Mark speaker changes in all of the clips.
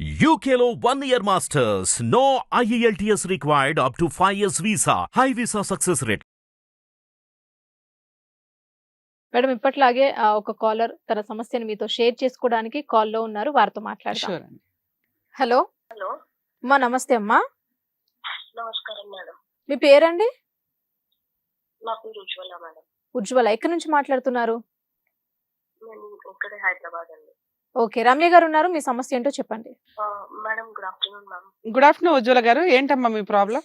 Speaker 1: One year masters. No E IELTS required up to 5 years visa. High visa success rate.
Speaker 2: Madam ఇప్పట్లాగే ఒక caller తన సమస్యను మీతో share చేసుకోవడానికి కాల్లో ఉన్నారు. వారితో
Speaker 3: అండి.
Speaker 2: హలో.
Speaker 4: హలో.
Speaker 2: అమ్మా నమస్తే అమ్మా.
Speaker 4: నమస్కారం మేడం.
Speaker 2: మీ పేరండి?
Speaker 4: నా పేరు ఉజ్వల మేడం.
Speaker 2: ఉజ్వల ఎక్కడి నుంచి మాట్లాడుతున్నారు?
Speaker 4: నేను ఇక్కడే హైదరాబాద్ అండి.
Speaker 2: ఓకే. రమ్య గారు ఉన్నారు మీ సమస్య ఏంటో చెప్పండి.
Speaker 4: ఆ, madam good afternoon ma'am.
Speaker 3: Good afternoon Ujwala గారు. ఏంటమ్మా మీ ప్రాబ్లం?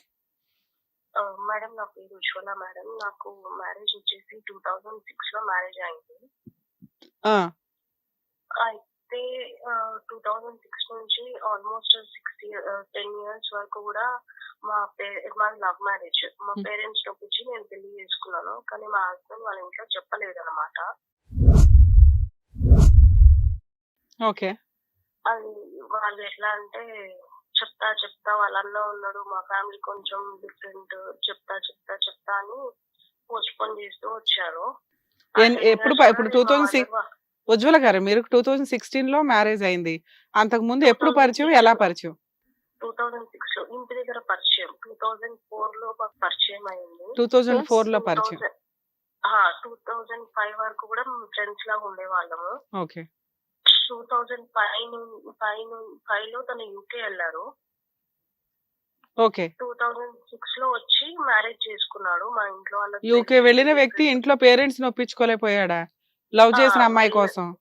Speaker 4: ఆ, మేడం నా పేరు ఉజ్వల మేడం. నాకు మ్యారేజ్ వచ్చేసి టూ థౌజండ్ సిక్స్లో మ్యారేజ్ అయింది. అయితే టూ థౌజండ్ సిక్స్ నుంచి ఆల్మోస్ట్ సిక్స్ టెన్ ఇయర్స్ వరకు కూడా మా మా లవ్ మ్యారేజ్ మా. పేరెంట్స్ ఒప్పించి నేను పెళ్ళి చేసుకున్నాను. కానీ మా హస్బెండ్ వాళ్ళ ఇంట్లో చెప్పలేదు అనమాట
Speaker 3: ఓకే.
Speaker 4: అది వాళ్ళు ఎట్లా అంటే చెప్తా చెప్తా వాళ్ళ అన్న ఉన్నాడు మా ఫ్యామిలీ కొంచెం డిఫరెంట్ చెప్తా చెప్తా చెప్తా అని పోస్ట్పోన్ చేస్తూ వచ్చారు.
Speaker 3: ఎప్పుడు ఇప్పుడు 2006 ఉజ్వల గారు మీరు టూ థౌజండ్ సిక్స్టీన్లో మ్యారేజ్ అయింది. అంతకు ముందు ఎప్పుడు పరిచయం ఎలా పరిచయం?
Speaker 4: టూ థౌజండ్ సిక్స్లో ఇంటి దగ్గర పరిచయం. టూ థౌజండ్ ఫోర్లో మాకు పరిచయం అయింది.
Speaker 3: టూ థౌజండ్
Speaker 2: Yes,
Speaker 3: ఫోర్లో పరిచయం.
Speaker 4: టూ థౌజండ్ ఫైవ్ వరకు కూడా ఫ్రెండ్స్ లాగా ఉండేవాళ్ళము.
Speaker 3: Okay.
Speaker 4: Two thousand five five ఫైవ్లో తను యూకే వెళ్ళారు.
Speaker 3: ఓకే
Speaker 4: టూ థౌజండ్ సిక్స్లో వచ్చి మ్యారేజ్ చేసుకున్నాడు మా ఇంట్లో వాళ్ళ
Speaker 3: యూకే వెళ్ళిన వ్యక్తి ఇంట్లో పేరెంట్స్ ఒప్పించుకోలేకపోయాడా? లవ్ చేసిన అమ్మాయి కోసం.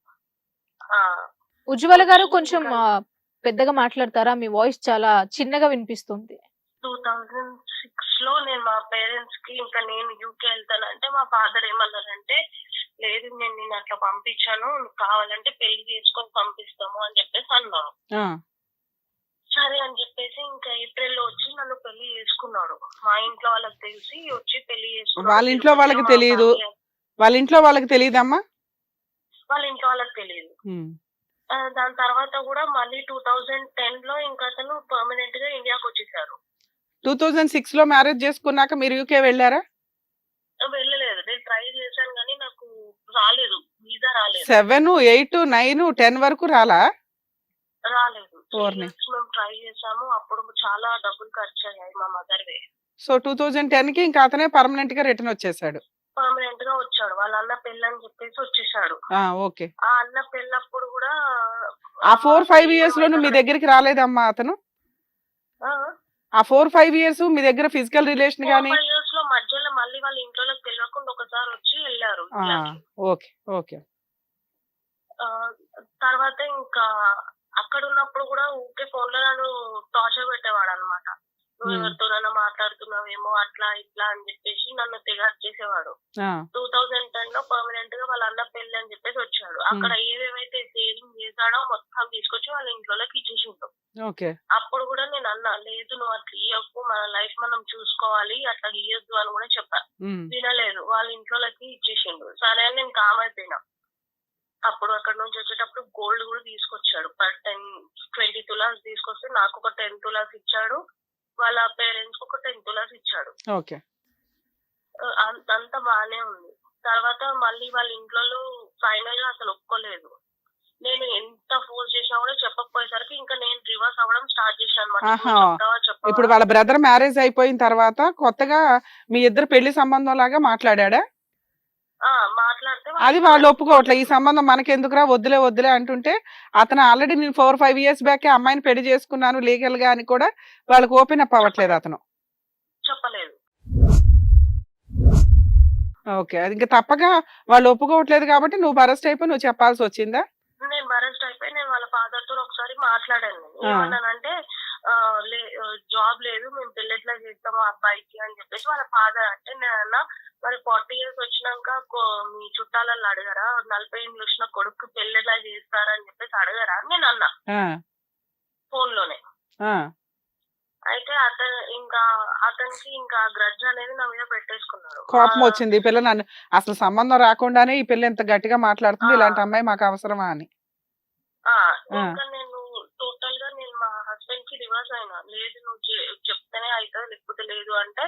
Speaker 4: ఆ,
Speaker 2: ఉజ్వల గారు కొంచెం పెద్దగా మాట్లాడతారా? మీ వాయిస్ చాలా చిన్నగా వినిపిస్తుంది.
Speaker 4: టూ థౌజండ్ సిక్స్లో నేను మా పేరెంట్స్కి ఇంకా నేను యూకే వెళ్తాను అంటే మా ఫాదర్ ఏమన్నారంటే లేదు నేను నేను అట్లా పంపించాను నువ్వు కావాలంటే పెళ్ళి చేసుకొని పంపిస్తాము అని చెప్పేసి అన్నాను
Speaker 3: ఆ,
Speaker 4: సరే అని చెప్పేసి ఇంకా ఏప్రిల్లో వచ్చి నన్ను పెళ్ళి చేసుకున్నాడు. మా ఇంట్లో వాళ్ళకి తెలిసి వచ్చి పెళ్ళి చేసుకున్నాడు.
Speaker 3: వాళ్ళ ఇంట్లో వాళ్ళకి
Speaker 4: family-
Speaker 3: వాళ్ళ ఇంట్లో వాళ్ళకి తెలియదమ్మా
Speaker 4: వాళ్ళ ఇంట్లో వాళ్ళకి తెలియదు దాని తర్వాత కూడా మళ్ళీ టూ థౌజండ్ టెన్లో ఇంకా అతను పర్మనెంట్గా ఇండియాకి వచ్చేసారు.
Speaker 3: టూ థౌజండ్ సిక్స్లో మ్యారేజ్ చేసుకున్నాక మీరు యూకే వెళ్ళారా
Speaker 4: వెళ్ళలేదు నేను ట్రై చేశాను కానీ నాకు రాలేదు వీసా రాలేదు
Speaker 3: సెవెన్ ఎయిట్ నైన్ టెన్ వరకు రాలా?
Speaker 4: రాలేదు. మేము ట్రై చేసాము. అప్పుడు చాలా డబ్బులు ఖర్చు అయ్యాయి మా మదర్ వే
Speaker 3: సో టూ థౌజండ్ టెన్కి ఇంకా అతనే పర్మనెంట్గా రిటర్న్ వచ్చేసాడు.
Speaker 4: పర్మనెంట్గా వచ్చాడు. వాళ్ళ అన్న పెళ్ళి అని చెప్పేసి వచ్చేసాడు.
Speaker 3: ఓకే.
Speaker 4: ఆ అన్న పెళ్ళప్పుడు కూడా
Speaker 3: ఆ ఫోర్ ఫైవ్ ఇయర్స్ లోను మీ దగ్గరికి రాలేదమ్మా అతను? ఆ? ఫోర్ ఫైవ్ ఇయర్స్ మీ దగ్గర ఫిజికల్ రిలేషన్ గానీ
Speaker 4: ఫైవ్ ఇయర్స్లో మధ్యలో మళ్ళీ వాళ్ళ ఇంట్లోకి తెలియకుండా ఒకసారి వచ్చి వెళ్ళారు.
Speaker 3: Okay okay.
Speaker 4: తర్వాత ఇంకా అక్కడ ఉన్నప్పుడు కూడా ఊకే ఫోన్లో నన్ను టార్చర్ పెట్టేవాడు అనమాట నువ్వు. ఎవరితోనైనా మాట్లాడుతున్నావేమో అట్లా ఇట్లా అని చెప్పేసి నన్ను తెగ చేసేవాడు. టూ థౌజండ్ టెన్లో పర్మనెంట్గా వాళ్ళ అన్న పెళ్ళి అని చెప్పేసి వచ్చాడు. అక్కడ ఏవేవైతే సేవింగ్ చేశాడో మొత్తం తీసుకొచ్చి వాళ్ళ ఇంట్లోకి ఇచ్చేసిండు
Speaker 3: ఓకే.
Speaker 4: అప్పుడు కూడా నేను అన్నా లేదు నువ్వు అట్లా ఇవ్వకు మన లైఫ్ మనం చూసుకోవాలి అట్లా ఇయ్యొద్దు అని కూడా చెప్పాను వినలేదు. వాళ్ళ ఇంట్లోకి ఇచ్చేసిండు సరే అని నేను కామ్ అయిపోయినా. అప్పుడు అక్కడ నుంచి వచ్చేటప్పుడు గోల్డ్ కూడా తీసుకొచ్చాడు. పర్ టెన్ ట్వంటీ తులాస్ తీసుకొస్తే నాకు ఒక టెన్ తులాస్ ఇచ్చాడు. వాళ్ళ పేరెంట్స్ ఒక టెన్ తులాస్ ఇచ్చాడు.
Speaker 3: ఓకే.
Speaker 4: అంత బాగానే ఉంది. తర్వాత మళ్ళీ వాళ్ళ ఇంట్లో ఫైనల్గా అసలు ఒప్పుకోలేదు. నేను ఎంత ఫోర్స్ చేసినా కూడా చెప్పకపోయేసరికి ఇంకా నేను రివర్స్ అవ్వడం స్టార్ట్ చేశాను?
Speaker 3: ఇప్పుడు వాళ్ళ బ్రదర్ మ్యారేజ్ అయిపోయిన తర్వాత కొత్తగా మీ ఇద్దరు పెళ్ళి సంబంధం లాగా మాట్లాడా అది వాళ్ళు ఒప్పుకోవట్లే. ఈ సంబంధం మనకెందుకురా? వద్దులే వద్దులే అంటుంటే అతను ఆల్రెడీ నేను ఫోర్ ఫైవ్ ఇయర్స్ బ్యాక్ అమ్మాయిని పెళ్ళి చేసుకున్నాను లీగల్గా అని కూడా వాళ్ళకి ఓపెన్ అప్ అవ్వట్లేదు అతను.
Speaker 4: చెప్పలేదు.
Speaker 3: ఓకే. అది ఇంకా తప్పగా వాళ్ళు ఒప్పుకోవట్లేదు కాబట్టి నువ్వు అరెస్ట్ అయిపోయి నువ్వు చెప్పాల్సి వచ్చిందా?
Speaker 4: నేను అరెస్ట్ అయిపోయి నేను వాళ్ళ ఫాదర్తో ఒకసారి మాట్లాడాను. ఏమన్నానంటే జాబ్ లేదు మేము పెళ్ళెట్లా చేస్తాము అబ్బాయికి అని చెప్పేసి వాళ్ళ ఫాదర్ అంటే నేను అన్నా మరి ఫార్టీ ఇయర్స్ వచ్చినాక మీ చుట్టాలలో అడగరా? నలభై ఏళ్ళు వచ్చిన కొడుకు పెళ్ళెట్లా చేస్తారా అని చెప్పేసి అడగరా అని నేను అన్నా.
Speaker 3: ఫోన్లోనే
Speaker 4: అయితే అతను ఇంకా అతనికి ఇంకా గ్రడ్జ్ అనేది నా మీద పెట్టేసుకున్నాడు
Speaker 3: కోపం వచ్చింది. ఈ పిల్ల నన్ను అసలు సంబంధం రాకుండానే ఈ పిల్ల ఎంత గట్టిగా మాట్లాడుతుంది. ఇలాంటి అమ్మాయి మాకు అవసరమా అని.
Speaker 4: ఇంకా నేను టోటల్గా నేను మా హస్బెండ్కి రివర్స్ అయినా లేదు నువ్వు చెప్తేనే అవుతుంది లేకపోతే లేదు అంటే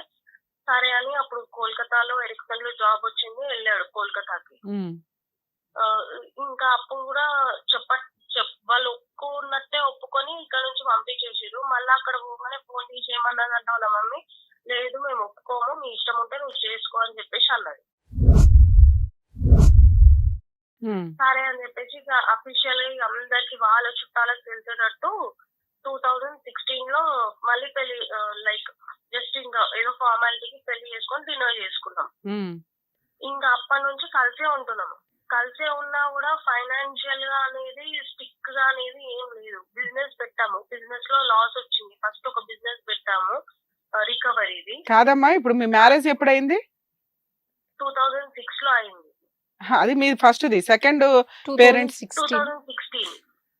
Speaker 4: సరే అని అప్పుడు కోల్కతాలో ఎరిక్సన్లో జాబ్ వచ్చింది వెళ్ళాడు కోల్కతాకి. ఇంకా అప్పుడు కూడా చెప్ప చెప్ వాళ్ళు ఒప్పుకున్నట్టే ఒప్పుకొని ఇక్కడ నుంచి పంపించేసారు మళ్ళీ అక్కడ పోగానే ఫోన్ చేసి ఏమన్నదంట వాళ్ళ మమ్మీ? లేదు మేము ఒప్పుకోము మీ ఇష్టం ఉంటే నువ్వు చేసుకో అని చెప్పేసి అన్నది సరే అని చెప్పేసి ఇక అఫీషియల్గా అందరికి వాళ్ళ చుట్టాలకు తెలిసేటట్టు టూ థౌజండ్ సిక్స్టీన్లో మళ్ళీ పెళ్ళి లైక్ జస్ట్ ఇంకా ఏదో ఫార్మాలిటీకి పెళ్ళి చేసుకొని డిన్నర్ చేసుకున్నాం. ఇంకా అప్పటి నుంచి కలిసే ఉంటున్నాము కలిసే ఉన్నా కూడా ఫైనాన్షియల్గా అనేది స్టిక్గా అనేది ఏం లేదు. బిజినెస్ పెట్టాము. బిజినెస్లో లాస్ వచ్చింది. ఫస్ట్ ఒక బిజినెస్ పెట్టాము రికవరీది
Speaker 3: కాదమ్మా ఇప్పుడు మీ మ్యారేజ్ ఎప్పుడైంది?
Speaker 4: టూ థౌజండ్ సిక్స్లో అయింది.
Speaker 3: అది మీ ఫస్ట్ది సెకండ్ Parents-
Speaker 4: టూ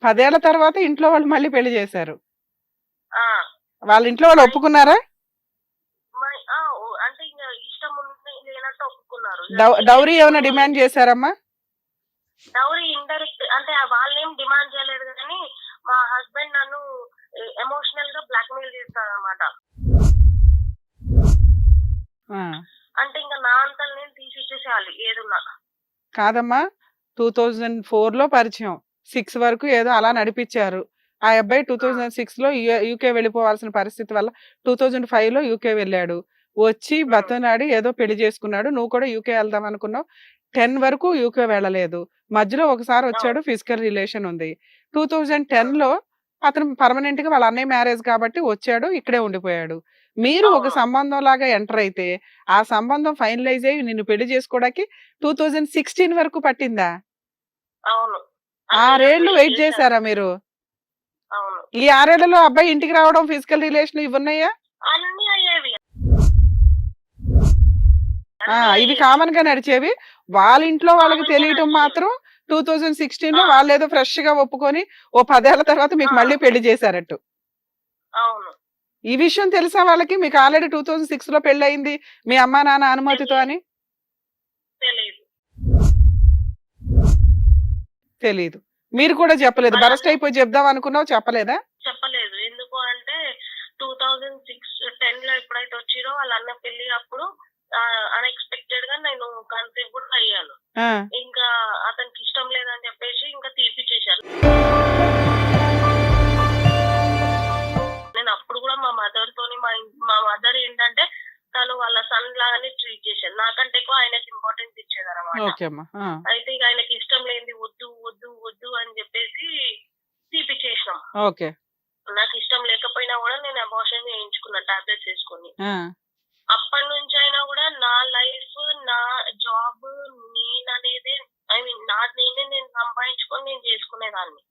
Speaker 3: పదేళ్ళ తర్వాత ఇంట్లో వాళ్ళు మళ్ళీ పెళ్ళి చేశారు. వాళ్ళ ఇంట్లో వాళ్ళు ఒప్పుకున్నారా? డౌరీ ఏమైనా డిమాండ్ చేశారమ్మా?
Speaker 4: డౌరీ ఇండైరెక్ట్ అంటే వాళ్ళు ఏం డిమాండ్ చేయలేదు కానీ మా హస్బెండ్ నన్ను ఎమోషనల్గా బ్లాక్ మెయిల్ చేస్తాడు అనమాట అంటే ఇంకా నా అంతలు నేను తీసి ఇచ్చేసేయాలి ఏదున్నా.
Speaker 3: కాదమ్మా టూ థౌజండ్ ఫోర్లో పరిచయం. సిక్స్ వరకు ఏదో అలా నడిపించారు ఆ అబ్బాయి టూ థౌజండ్ సిక్స్లో యూకే వెళ్ళిపోవాల్సిన పరిస్థితి వల్ల టూ థౌజండ్ ఫైవ్లో యూకే వెళ్ళాడు. వచ్చి బతనాడి ఏదో పెళ్ళి చేసుకున్నాడు. నువ్వు కూడా యూకే వెళ్దాం అనుకున్నావు. టెన్ వరకు యూకే వెళ్ళలేదు. మధ్యలో ఒకసారి వచ్చాడు ఫిజికల్ రిలేషన్ ఉంది. టూ థౌజండ్ టెన్లో అతను పర్మనెంట్గా వాళ్ళ అన్నయ్య మ్యారేజ్ కాబట్టి వచ్చాడు ఇక్కడే ఉండిపోయాడు. మీరు ఒక. సంబంధం లాగా ఎంటర్ అయితే ఆ సంబంధం ఫైనలైజ్ అయ్యి నిన్ను పెళ్ళి చేసుకోవడానికి టూ థౌజండ్ సిక్స్టీన్ వరకు పట్టిందా?
Speaker 4: అవును.
Speaker 3: ఆరేళ్ళు వెయిట్ చేశారా మీరు? ఈ ఆరేళ్ళలో అబ్బాయి ఇంటికి రావడం ఫిజికల్ రిలేషన్ ఇవి ఉన్నాయా ఇవి. కామన్గా నడిచేవి. వాళ్ళ ఇంట్లో వాళ్ళకి తెలియటం. మాత్రం టూ థౌజండ్
Speaker 4: సిక్స్టీన్లో.
Speaker 3: వాళ్ళు ఏదో ఫ్రెష్గా ఒప్పుకొని ఓ పదేళ్ళ తర్వాత మీకు. మళ్ళీ పెళ్ళి చేశారట్టు. ఈ విషయం తెలుసా వాళ్ళకి మీకు ఆల్రెడీ టూ థౌజండ్ సిక్స్లో పెళ్ళి అయింది మీ అమ్మా నాన్న అనుమతితో అని
Speaker 4: తెలియదు
Speaker 3: తెలియదు మీరు కూడా చెప్పలేదు. బరస్ట్ అయిపోయి చెప్దాం అనుకున్నావు చెప్పలేదా?
Speaker 4: చెప్పలేదు. ఎందుకు అంటే టూ థౌజండ్ సిక్స్ టెన్లో ఎప్పుడైతే వచ్చిరో వాళ్ళ అన్న పెళ్ళి అప్పుడు అన్ఎక్స్పెక్టెడ్గా నేను కన్సీవ్ కూడా అయ్యాను. ఇంకా అతనికి ఇష్టం లేదని చెప్పేసి ఇంకా తీపిచ్చేశారు. నేను అప్పుడు కూడా మా మదర్ తోని మా మా మదర్ ఏంటంటే తను వాళ్ళ సన్ లాగానే ట్రీట్ చేశాను నాకంటే ఎక్కువ ఆయనకి ఇంపార్టెన్స్ ఇచ్చేది అనమాట
Speaker 3: ఓకే అమ్మా. ఆ,
Speaker 4: అయితే ఇక ఆయనకి
Speaker 3: ఓకే.
Speaker 4: నాకు ఇష్టం లేకపోయినా కూడా నేను అబార్షన్ చేయించుకున్నా టాబ్లెట్స్ వేసుకొని అప్పటి నుంచి అయినా కూడా నా లైఫ్ నా జాబ్ నేను అనేది ఐ మీన్ నా నేనే నేను సంపాదించుకొని నేను చేసుకునేదాన్ని.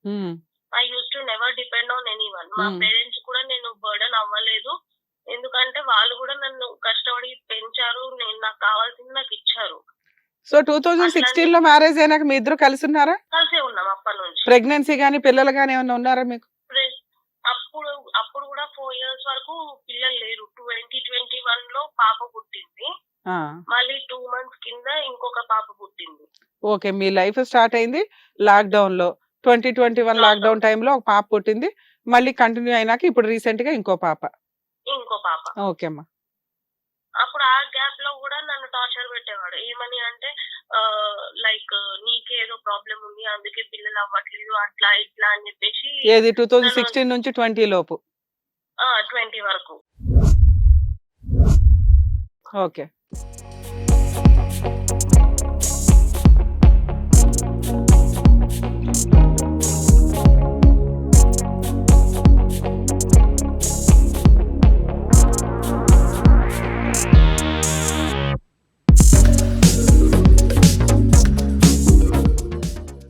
Speaker 4: I use to never depend on anyone మా. పేరెంట్స్ కూడా నేను బర్డన్ అవ్వలేదు. ఎందుకంటే వాళ్ళు కూడా నన్ను కష్టపడి పెంచారు నేను నాకు కావాల్సింది నాకు ఇచ్చారు.
Speaker 3: సో టూ థౌజండ్ సిక్స్టీన్లో మ్యారేజ్ అయినాక మీ ఇద్దరు కలిసి ఉన్నారా?
Speaker 4: కలిసే ఉన్నాం అప్పటి నుంచి
Speaker 3: ప్రెగ్నెన్సీ గానీ పిల్లలు గానీ ఏమైనా ఉన్నారా మీకు?
Speaker 4: అప్పుడు అప్పుడు కూడా ఫోర్ ఇయర్స్ వరకు పిల్లలు లేరు. ట్వంటీ ట్వంటీ వన్లో పాప పుట్టింది. మళ్ళీ టూ మంత్స్ కింద ఇంకొక పాప పుట్టింది.
Speaker 3: ఓకే మీ లైఫ్ స్టార్ట్ అయింది లాక్డౌన్లో. Twenty twenty one. లాక్డౌన్ టైంలో ఒక పాప పుట్టింది. మళ్ళీ కంటిన్యూ అయినాక ఇప్పుడు రీసెంట్గా ఇంకో పాప.
Speaker 4: ఇంకో పాప.
Speaker 3: ఓకే అమ్మా.
Speaker 4: అప్పుడు ఆ గ్యాప్లో కూడా నన్ను టార్చర్ పెట్టేవాడు. ఏమని అంటే లైక్ నీకేదో ప్రాబ్లం ఉంది అందుకే పిల్లలు అవ్వట్లేదు అట్లా ఇట్లా అని చెప్పేసి
Speaker 3: ఏది టూ థౌజండ్ సిక్స్టీన్ నుంచి ట్వంటీ లోపు?
Speaker 4: ట్వంటీ వరకు.
Speaker 3: ఓకే.